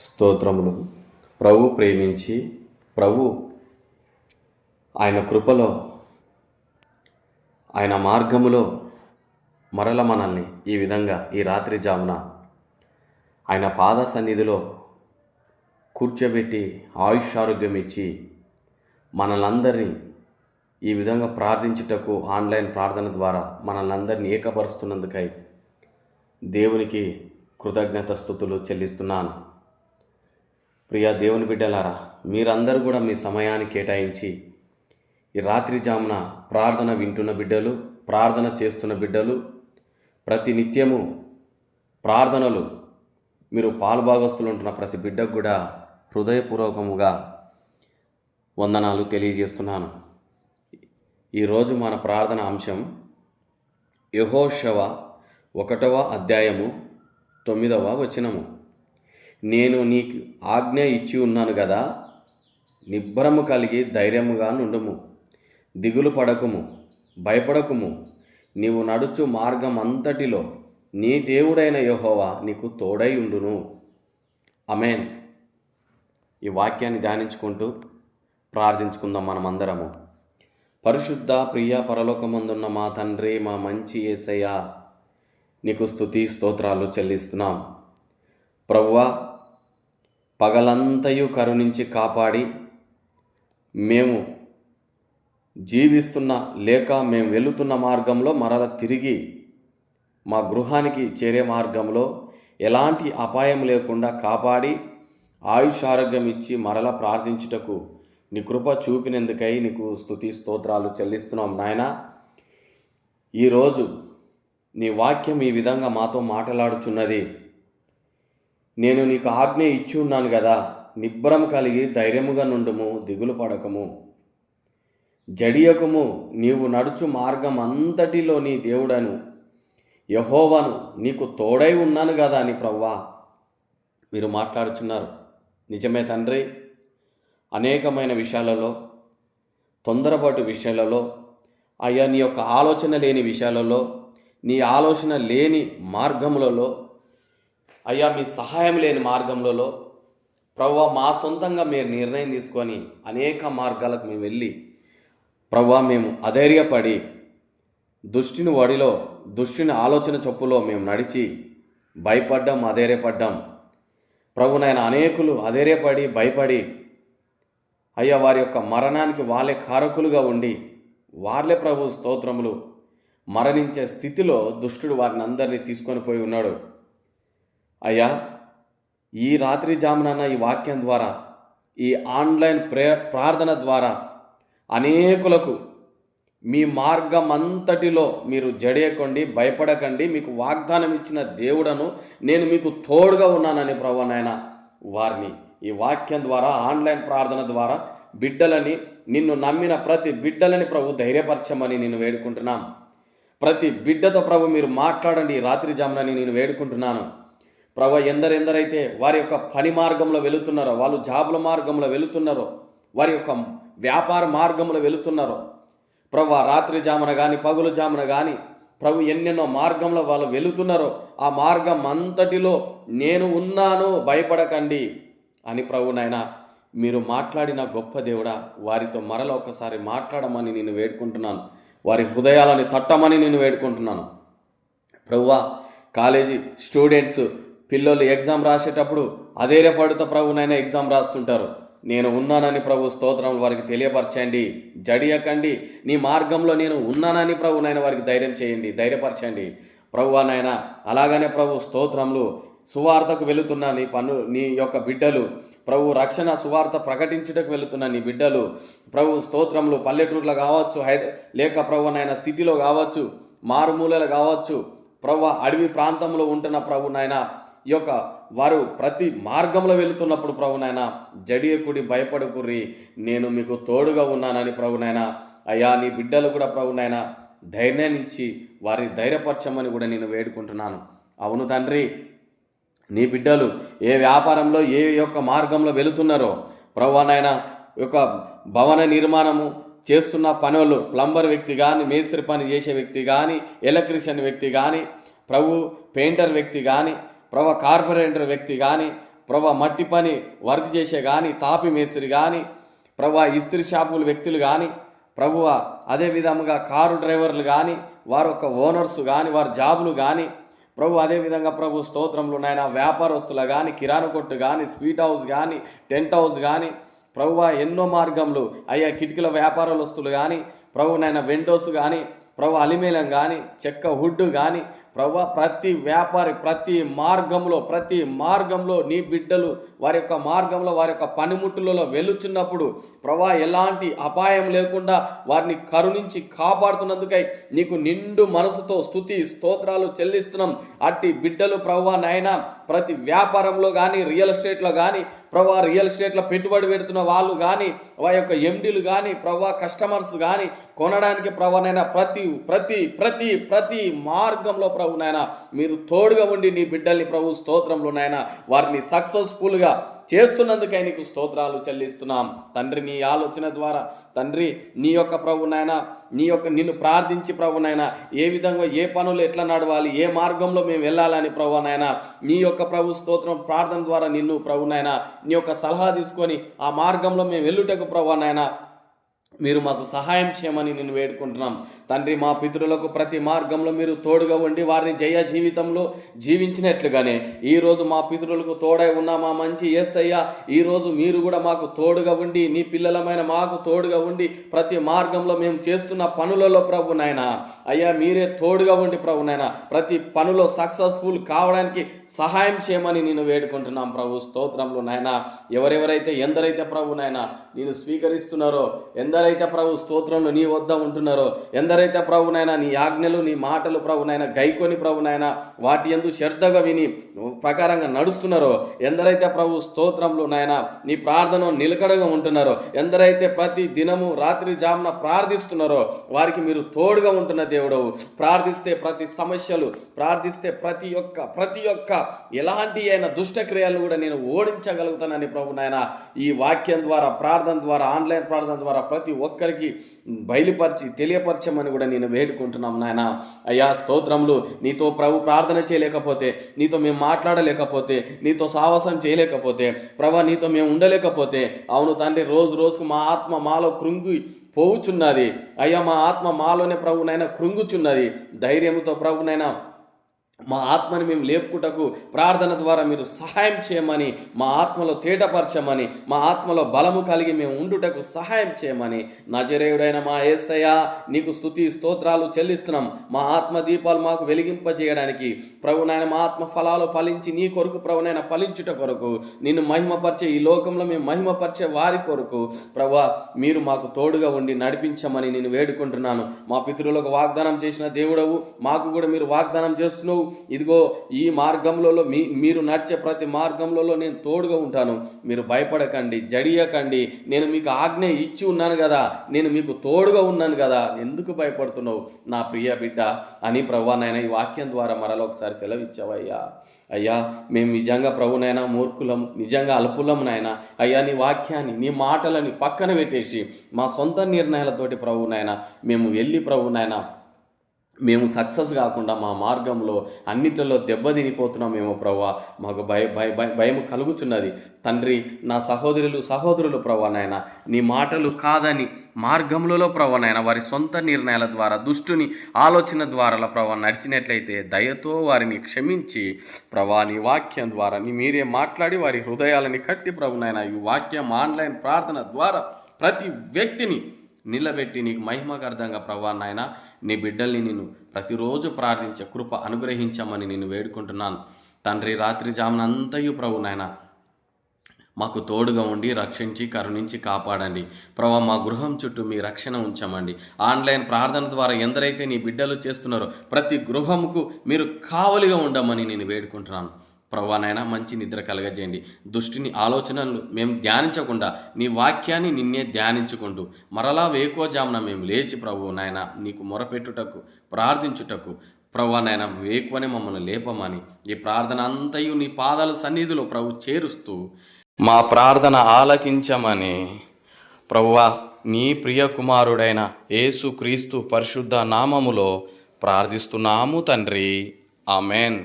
స్తోత్రములు. ప్రభు ప్రేమించి ప్రభు ఆయన కృపలో ఆయన మార్గములో మరల మనల్ని ఈ విధంగా ఈ రాత్రి జామున ఆయన పాద సన్నిధిలో కూర్చోబెట్టి ఆయుష్ ఆరోగ్యం ఇచ్చి మనలందరినీ ఈ విధంగా ప్రార్థించుటకు ఆన్లైన్ ప్రార్థన ద్వారా మనల్ని ఏకపరుస్తున్నందుకై దేవునికి కృతజ్ఞత స్థుతులు చెల్లిస్తున్నాను. ప్రియ దేవుని బిడ్డలారా మీరందరూ కూడా మీ సమయాన్ని కేటాయించి ఈ రాత్రి జామున ప్రార్థన వింటున్న బిడ్డలు ప్రార్థన చేస్తున్న బిడ్డలు ప్రతి నిత్యము ప్రార్థనలు మీరు పాలుభాగస్తులు ఉంటున్న ప్రతి బిడ్డకు కూడా హృదయపూర్వకముగా వందనాలు తెలియజేస్తున్నాను. ఈరోజు మన ప్రార్థన అంశం యహోషవ ఒకటవ అధ్యాయము తొమ్మిదవ వచనము. నేను నీకు ఆజ్ఞ ఇచ్చి ఉన్నాను కదా నిబ్బరము కలిగి ధైర్యముగా నుండుము. దిగులు పడకుము భయపడకుము. నీవు నడుచు మార్గం అంతటిలో నీ దేవుడైన యహోవా నీకు తోడై ఉండును. అమేన్ ఈ వాక్యాన్ని ధ్యానించుకుంటూ ప్రార్థించుకుందాం మనమందరము. పరిశుద్ధ ప్రియ పరలోకమందున్న మా తండ్రి మా మంచి ఏసయ్య నీకు స్తుతి స్తోత్రాలు చెల్లిస్తున్నాం. ప్రవ్వా పగలంతయు కరుణించి కాపాడి మేము జీవిస్తున్న లేక మేము వెళుతున్న మార్గంలో మరల తిరిగి మా గృహానికి చేరే మార్గంలో ఎలాంటి అపాయం లేకుండా కాపాడి ఆయుష్ ఆరోగ్యం ఇచ్చి మరల ప్రార్థించుటకు నీ కృప చూపినందుకై నీకు స్థుతి స్తోత్రాలు చెల్లిస్తున్నాం నాయన. ఈరోజు నీ వాక్యం ఈ విధంగా మాతో మాట్లాడుచున్నది. నేను నీకు ఆజ్ఞ ఇచ్చి ఉన్నాను కదా నిబ్బరం కలిగి ధైర్యముగా నుండుము దిగులు పడకము. జడియకము నీవు నడుచు మార్గం అంతటిలో నీ దేవుడను. యహోవను నీకు తోడై ఉన్నాను కదా అని ప్రవ్వా. మీరు మాట్లాడుచున్నారు. నిజమే తండ్రి. అనేకమైన విషయాలలో తొందరపాటు విషయాలలో అయ్యా నీ యొక్క ఆలోచన లేని విషయాలలో నీ ఆలోచన లేని మార్గములలో అయ్యా మీ సహాయం లేని మార్గంలో ప్రవ్వా మా సొంతంగా మీరు నిర్ణయం తీసుకొని అనేక మార్గాలకు మేము వెళ్ళి ప్రవ్వా మేము అధైర్యపడి దుష్టిని వడిలో దుష్టిని ఆలోచన చొప్పులో మేము నడిచి భయపడ్డాం అధైర్యపడ్డాం. ప్రభునైన అనేకులు అధైర్యపడి భయపడి అయ్యా వారి యొక్క మరణానికి వాళ్ళే కారకులుగా ఉండి వాళ్ళే ప్రభు స్తోత్రములు మరణించే స్థితిలో దుష్టుడు వారిని అందరినీ తీసుకొని పోయి ఉన్నాడు. అయ్యా ఈ రాత్రి జామునన్న ఈ వాక్యం ద్వారా ఈ ఆన్లైన్ ప్రే ప్రార్థన ద్వారా అనేకులకు మీ మార్గం అంతటిలో మీరు జడేయకండి భయపడకండి మీకు వాగ్దానం ఇచ్చిన దేవుడను నేను మీకు తోడుగా ఉన్నానని ప్రభు నాయన వారిని ఈ వాక్యం ద్వారా ఆన్లైన్ ప్రార్థన ద్వారా బిడ్డలని నిన్ను నమ్మిన ప్రతి బిడ్డలని ప్రభు ధైర్యపరచమని నేను వేడుకుంటున్నాను ప్రతి బిడ్డతో ప్రభు మీరు మాట్లాడండి ఈ రాత్రి జామునని నేను వేడుకుంటున్నాను. ప్రభు ఎందరెందరైతే వారి యొక్క పని మార్గంలో వెళుతున్నారో వాళ్ళు జాబుల మార్గంలో వెళుతున్నారో వారి యొక్క వ్యాపార మార్గంలో వెళుతున్నారో ప్రభు రాత్రి జామున కానీ పగులు జామున కానీ ప్రభు ఎన్నెన్నో మార్గంలో వాళ్ళు వెళుతున్నారో ఆ మార్గం అంతటిలో నేను ఉన్నాను భయపడకండి అని ప్రభు నాయన మీరు మాట్లాడిన గొప్ప దేవుడా వారితో మరల ఒకసారి మాట్లాడమని నేను వేడుకుంటున్నాను. వారి హృదయాలని తట్టమని నేను వేడుకుంటున్నాను. ప్రభువా కాలేజీ స్టూడెంట్స్ పిల్లలు ఎగ్జామ్ రాసేటప్పుడు అధైర్యపడుతూ ప్రభునైనా ఎగ్జామ్ రాస్తుంటారు. నేను ఉన్నానని ప్రభు స్తోత్రం వారికి తెలియపరచండి. జడియకండి. నీ మార్గంలో నేను ఉన్నానని ప్రభునైనా వారికి ధైర్యం చేయండి. ధైర్యపరచండి. ప్రభు నాయన అలాగనే ప్రభు స్తోత్రములు సువార్తకు వెళుతున్న నీ పను నీ యొక్క బిడ్డలు ప్రభు రక్షణ సువార్త ప్రకటించుటకు వెళుతున్న నీ బిడ్డలు ప్రభు స్తోత్రములు పల్లెటూర్లో కావచ్చు హై లేక ప్రభు నాయన సిటీలో కావచ్చు మారుమూలలు కావచ్చు ప్రభు అడవి ప్రాంతంలో ఉంటున్న ప్రభు నాయన ఈ యొక్క వారు ప్రతి మార్గంలో వెళుతున్నప్పుడు ప్రభునైనా జడియకుడి భయపడకుర్రి నేను మీకు తోడుగా ఉన్నానని ప్రభునైనా అయ్యా నీ బిడ్డలు కూడా ప్రభునైనా ధైర్యాన్నిచ్చి వారిని ధైర్యపరచమని కూడా నేను వేడుకుంటున్నాను. అవును తండ్రి నీ బిడ్డలు ఏ వ్యాపారంలో ఏ యొక్క మార్గంలో వెళుతున్నారో ప్రభునైనా యొక్క భవన నిర్మాణము చేస్తున్న పనులు ప్లంబర్ వ్యక్తి కానీ మేస్త్రి పని చేసే వ్యక్తి కానీ ఎలక్ట్రీషియన్ వ్యక్తి కానీ ప్రభు పెయింటర్ వ్యక్తి కానీ ప్రభు కార్పొరేటర్ వ్యక్తి కానీ ప్రభా మట్టి పని వర్క్ చేసే కానీ తాపి మేస్త్రి కానీ ప్రభా ఇస్త్రీ షాపుల వ్యక్తులు కానీ ప్రభువ అదేవిధంగా కారు డ్రైవర్లు కానీ వారి యొక్క ఓనర్స్ కానీ వారి జాబులు కానీ ప్రభు అదేవిధంగా ప్రభు స్తోత్రంలో నాయన వ్యాపారస్తులు కానీ కిరాణా కొట్టు కానీ స్వీట్ హౌస్ కానీ టెంట్ హౌస్ కానీ ప్రభువ ఎన్నో మార్గంలో అయ్యా కిటికీల వ్యాపారస్తులు కానీ ప్రభు నాయన విండోస్ కానీ ప్రభు అలిమేలం కానీ చెక్క హుడ్ కానీ ప్రభా ప్రతి వ్యాపారి ప్రతి మార్గంలో ప్రతి మార్గంలో నీ బిడ్డలు వారి యొక్క మార్గంలో వారి యొక్క పనిముట్టులలో వెలుచున్నప్పుడు ప్రభా ఎలాంటి అపాయం లేకుండా వారిని కరుణించి కాపాడుతున్నందుకై నీకు నిండు మనసుతో స్థుతి స్తోత్రాలు చెల్లిస్తున్నాం. అట్టి బిడ్డలు ప్రభా నాయన ప్రతి వ్యాపారంలో కానీ రియల్ ఎస్టేట్లో కానీ ప్రభా రియల్ ఎస్టేట్లో పెట్టుబడి పెడుతున్న వాళ్ళు కానీ వారి యొక్క ఎండీలు కానీ ప్రభా కస్టమర్స్ కానీ కొనడానికి ప్రభునైనా ప్రతి ప్రతి ప్రతి ప్రతి మార్గంలో ప్రభునైనా మీరు తోడుగా ఉండి నీ బిడ్డల్ని ప్రభు స్తోత్రంలోనైనా వారిని సక్సెస్ఫుల్గా చేస్తున్నందుకు ఆయనకు స్తోత్రాలు చెల్లిస్తున్నాం. తండ్రి నీ ఆలోచన ద్వారా తండ్రి నీ యొక్క ప్రభు నాయన నీ యొక్క నిన్ను ప్రార్థించి ప్రభు నాయన ఏ విధంగా ఏ పనులు ఎట్లా నడవాలి ఏ మార్గంలో మేము వెళ్ళాలని ప్రభు నాయన నీ యొక్క ప్రభు స్తోత్రం ప్రార్థన ద్వారా నిన్ను ప్రభు నాయన నీ యొక్క సలహా తీసుకొని ఆ మార్గంలో మేము వెళ్ళుటకు ప్రభు నాయన మీరు మాకు సహాయం చేయమని నేను వేడుకుంటున్నాం. తండ్రి మా పితరులకు ప్రతి మార్గంలో మీరు తోడుగా ఉండి వారిని జయ జీవితంలో జీవించినట్లుగానే ఈరోజు మా పితరులకు తోడై ఉన్న మా మంచి ఎస్ అయ్యా ఈరోజు మీరు కూడా మాకు తోడుగా ఉండి నీ పిల్లలమైన మాకు తోడుగా ఉండి ప్రతి మార్గంలో మేము చేస్తున్న పనులలో ప్రభు నాయన. అయ్యా మీరే తోడుగా ఉండి ప్రభు నాయన. ప్రతి పనులో సక్సెస్ఫుల్ కావడానికి సహాయం చేయమని నేను వేడుకుంటున్నాం ప్రభు. స్తోత్రంలో నాయన ఎవరెవరైతే ఎందరైతే ప్రభు నాయన నేను స్వీకరిస్తున్నారో ఎందరైతే ప్రభు స్తోత్రంలో నీ వద్ద ఉంటున్నారో ఎందరైతే ప్రభునైనా నీ ఆజ్ఞలు నీ మాటలు ప్రభునైనా గైకొని ప్రభునైనా వాటి ఎందు శ్రద్ధగా విని ప్రకారంగా నడుస్తున్నారో ఎందరైతే ప్రభు స్తోత్రంలో నాయన నీ ప్రార్థన నిలకడగా ఉంటున్నారో ఎందరైతే ప్రతి దినము రాత్రి జామున ప్రార్థిస్తున్నారో వారికి మీరు తోడుగా ఉంటున్న దేవుడవు. ప్రార్థిస్తే ప్రతి సమస్యలు ప్రార్థిస్తే ప్రతి ఒక్క ప్రతి ఒక్క ఎలాంటి అయిన దుష్టక్రియలు కూడా నేను ఓడించగలుగుతానని ప్రభు నాయన ఈ వాక్యం ద్వారా ప్రార్థన ద్వారా ఆన్లైన్ ప్రార్థన ద్వారా ప్రతి ఒక్కరికి బయలుపరిచి తెలియపరచమని కూడా నేను వేడుకుంటున్నాం నాయన. అయ్యా స్తోత్రములు. నీతో ప్రభు ప్రార్థన చేయలేకపోతే నీతో మేము మాట్లాడలేకపోతే నీతో సాహసం చేయలేకపోతే ప్రభా నీతో మేము ఉండలేకపోతే అవును తండ్రి రోజు రోజుకు మా ఆత్మ మాలో కృంగి పోవుచున్నది. అయ్యా మా ఆత్మ మాలోనే ప్రభునైనా కృంగుచున్నది. ధైర్యంతో ప్రభునైనా మా ఆత్మని మేము లేపుకుటకు ప్రార్థన ద్వారా మీరు సహాయం చేయమని మా ఆత్మలో తేటపరచమని మా ఆత్మలో బలము కలిగి మేము ఉండుటకు సహాయం చేయమని. నజరేయుడైన మా ఏసయ్య నీకు స్థుతి స్తోత్రాలు చెల్లిస్తున్నాం. మా ఆత్మ దీపాలు మాకు వెలిగింపజేయడానికి. ప్రభునైన మా ఆత్మ ఫలాలు ఫలించి నీ కొరకు ప్రభునైన ఫలించుట కొరకు. నిన్ను మహిమపరిచే ఈ లోకంలో మేము మహిమపరిచే వారి కొరకు. ప్రభా మీరు మాకు తోడుగా ఉండి నడిపించమని నేను వేడుకుంటున్నాను. మా పితృలకు వాగ్దానం చేసిన దేవుడవు మాకు కూడా మీరు వాగ్దానం చేస్తున్నావు. ఇదిగో ఈ మార్గంలో మీ మీరు నడిచే ప్రతి మార్గంలో నేను తోడుగా ఉంటాను. మీరు భయపడకండి జడియకండి. నేను మీకు ఆజ్ఞ ఇచ్చి ఉన్నాను కదా నేను మీకు తోడుగా ఉన్నాను కదా. ఎందుకు భయపడుతున్నావు? నా ప్రియ బిడ్డ అని ప్రభా నాయన ఈ వాక్యం ద్వారా మరలా ఒకసారి సెలవు ఇచ్చావయ్యా అయ్యా మేము నిజంగా ప్రభునైనా మూర్ఖులం నిజంగా అల్పులం నాయన. అయ్యా నీ వాక్యాన్ని నీ మాటలని పక్కన పెట్టేసి మా సొంత నిర్ణయాలతోటి ప్రభునైనా మేము వెళ్ళి ప్రభునైనా మేము సక్సెస్ కాకుండా మా మార్గంలో అన్నిటిలో దెబ్బతినిపోతున్నామేమో ప్రభా మాకు భయ భయ భయ భయం కలుగుచున్నది. తండ్రి నా సహోదరులు సహోదరులు ప్రభా నాయన నీ మాటలు కాదని మార్గంలో ప్రభా నాయన వారి సొంత నిర్ణయాల ద్వారా దుష్టుని ఆలోచన ద్వారా ప్రభా నడిచినట్లయితే దయతో వారిని క్షమించి ప్రభా నీ వాక్యం ద్వారా నీ మీరే మాట్లాడి వారి హృదయాలని కట్టి ప్రభు నాయన ఈ వాక్యం ఆన్లైన్ ప్రార్థన ద్వారా ప్రతి వ్యక్తిని నిలబెట్టి నీకు మహిమగర్థంగా ప్రభా నాయన. నీ బిడ్డల్ని నేను ప్రతిరోజు ప్రార్థించే కృప అనుగ్రహించమని నేను వేడుకుంటున్నాను. తండ్రి రాత్రి జామునంతయు ప్రభు నాయన. మాకు తోడుగా ఉండి రక్షించి కరుణించి కాపాడండి. ప్రభా మా గృహం చుట్టూ మీ రక్షణ ఉంచమండి. ఆన్లైన్ ప్రార్థన ద్వారా ఎందరైతే నీ బిడ్డలు చేస్తున్నారో ప్రతి గృహముకు మీరు కావలిగా ఉండమని నేను వేడుకుంటున్నాను. ప్రవ్వానైనా మంచి నిద్ర కలగజేయండి. దుష్టిని ఆలోచనలు మేము ధ్యానించకుండా నీ వాక్యాన్ని నిన్నే ధ్యానించుకుంటూ మరలా వేకోజామున మేము లేచి ప్రభు నాయన నీకు మొరపెట్టుటకు ప్రార్థించుటకు ప్రభా నాయన వేకువనే మమ్మల్ని లేపమని ఈ ప్రార్థన అంతయు నీ పాదాల సన్నిధిలో ప్రభు చేరుస్తూ మా ప్రార్థన ఆలకించమని ప్రభువా నీ ప్రియ కుమారుడైన యేసు క్రీస్తు పరిశుద్ధ నామములో ప్రార్థిస్తున్నాము తండ్రి. ఆమెన్.